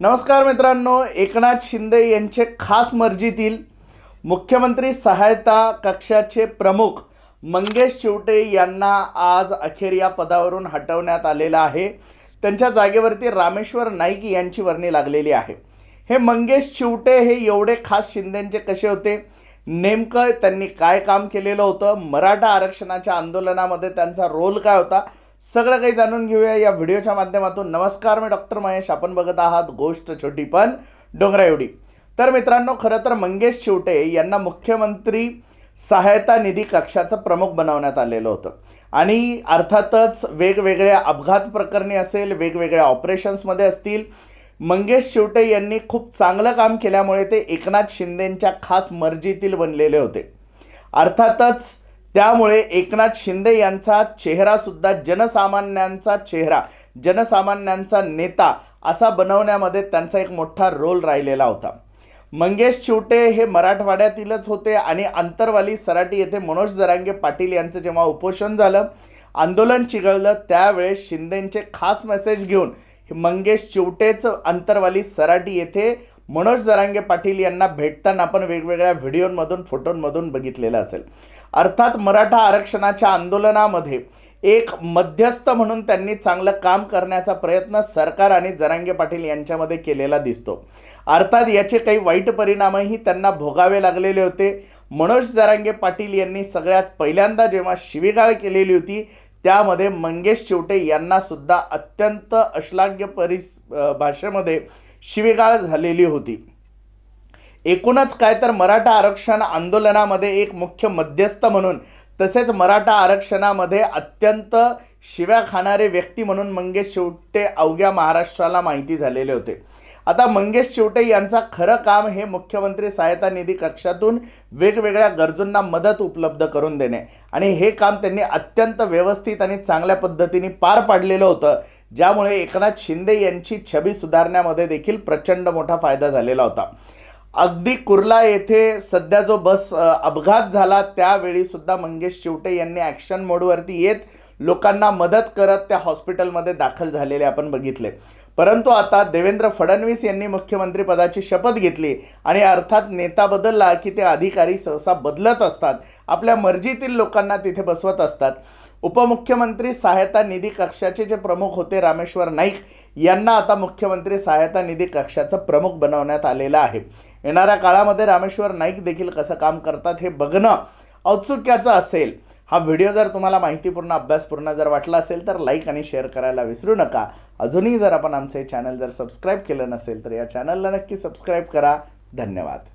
नमस्कार मित्रांनो एकनाथ शिंदे यांचे खास मर्जीतील मुख्यमंत्री सहायता कक्षाचे प्रमुख मंगेश चिवटे यांना आज अखेर या पदावरून हटवण्यात आलेलं आहे. त्यांच्या जागेवरती रामेश्वर नाईक यांची वर्णी लागलेली आहे. हे मंगेश चिवटे हे एवढे खास शिंदेंचे कसे होते? नेमकं त्यांनी काय काम केलेलं होतं? मराठा आरक्षणाच्या आंदोलनामध्ये त्यांचा रोल काय होता? सगळं काही जाणून घेऊया या व्हिडिओच्या माध्यमातून. नमस्कार मी डॉक्टर महेश. आपण बघत आहात गोष्ट छोटी पण डोंगरा एवढी तर मित्रांनो खरं तर मंगेश शिवटे यांना मुख्यमंत्री सहायता निधी कक्षाचं प्रमुख बनवण्यात आलेलं होतं. आणि अर्थातच वेगवेगळ्या अपघात प्रकरणी असेल वेगवेगळ्या ऑपरेशन्समध्ये असतील मंगेश शिवटे यांनी खूप चांगलं काम केल्यामुळे ते एकनाथ शिंदेंच्या खास मर्जीतील बनलेले होते. अर्थातच त्यामुळे एकनाथ शिंदे यांचा चेहरासुद्धा जनसामान्यांचा चेहरा जनसामान्यांचा नेता असा बनवण्यामध्ये त्यांचा एक मोठा रोल राहिलेला होता. मंगेश चिवटे हे मराठवाड्यातीलच होते आणि अंतरवाली सराटी येथे मनोज जरांगे पाटील यांचं जेव्हा उपोषण झालं आंदोलन चिघळलं त्यावेळेस शिंदेंचे खास मेसेज घेऊन मंगेश चिवटेचं अंतरवाली सराटी येथे मनोज जरांगे पाटील यांना भेटताना आपण वेगवेगळ्या व्हिडिओमधून फोटोंमधून बघितलेलं असेल. अर्थात मराठा आरक्षणाच्या आंदोलनामध्ये एक मध्यस्थ म्हणून त्यांनी चांगलं काम करण्याचा प्रयत्न सरकार आणि जरांगे पाटील यांच्यामध्ये केलेला दिसतो. अर्थात याचे काही वाईट परिणामही त्यांना भोगावे लागलेले होते. मनोज जरांगे पाटील यांनी सगळ्यात पहिल्यांदा जेव्हा शिवीगाळ केलेली होती त्यामध्ये मंगेश चिवटे यांनासुद्धा अत्यंत अश्लाघ्य परिस भाषेमध्ये शिवीगाळ झालेली होती. एकूणच काय तर मराठा आरक्षण आंदोलनामध्ये एक मुख्य मध्यस्थ म्हणून तसेच मराठा आरक्षणामध्ये अत्यंत शिव्या खाणारे व्यक्ती म्हणून मंगेश शेवटे अवघ्या महाराष्ट्राला माहिती झालेले होते. आता मंगेश शेवटे यांचा खरं काम हे मुख्यमंत्री सहायता निधी कक्षातून वेगवेगळ्या गरजूंना मदत उपलब्ध करून देणे. आणि हे काम त्यांनी अत्यंत व्यवस्थित आणि चांगल्या पद्धतीने पार पाडलेलं होतं. ज्यामुळे एकनाथ शिंदे यांची छबी सुधारण्यामध्ये देखील प्रचंड मोठा फायदा झालेला होता. अगदी कुर्ला येथे सध्या जो बस अपघात झाला त्यावेळी सुद्धा मंगेश चिवटे यांनी ॲक्शन मोडवरती येत लोकांना मदत करत त्या हॉस्पिटलमध्ये दाखल झालेले आपण बघितले. परंतु आता देवेंद्र फडणवीस यांनी मुख्यमंत्रीपदाची शपथ घेतली आणि अर्थात नेता बदलला की ते अधिकारी सहसा बदलत असतात. आपल्या मर्जीतील लोकांना तिथे बसवत असतात. उपमुख्यमंत्री सहायता निधी कक्षाचे जे प्रमुख होते रामेश्वर नाईक यांना आता मुख्यमंत्री सहायता निधी कक्षाचं प्रमुख बनवण्यात आलेलं आहे. येणाऱ्या काळामध्ये रामेश्वर नाईक देखील कसं काम करतात हे बघणं औत्सुक्याचं असेल. हा व्हिडिओ जर तुम्हाला माहितीपूर्ण अभ्यासपूर्ण जर वाटला असेल तर लाईक आणि शेअर करायला विसरू नका. अजूनही जर आपण आमचं हे चॅनल जर सबस्क्राईब केलं नसेल तर या चॅनलला नक्की सबस्क्राईब करा. धन्यवाद.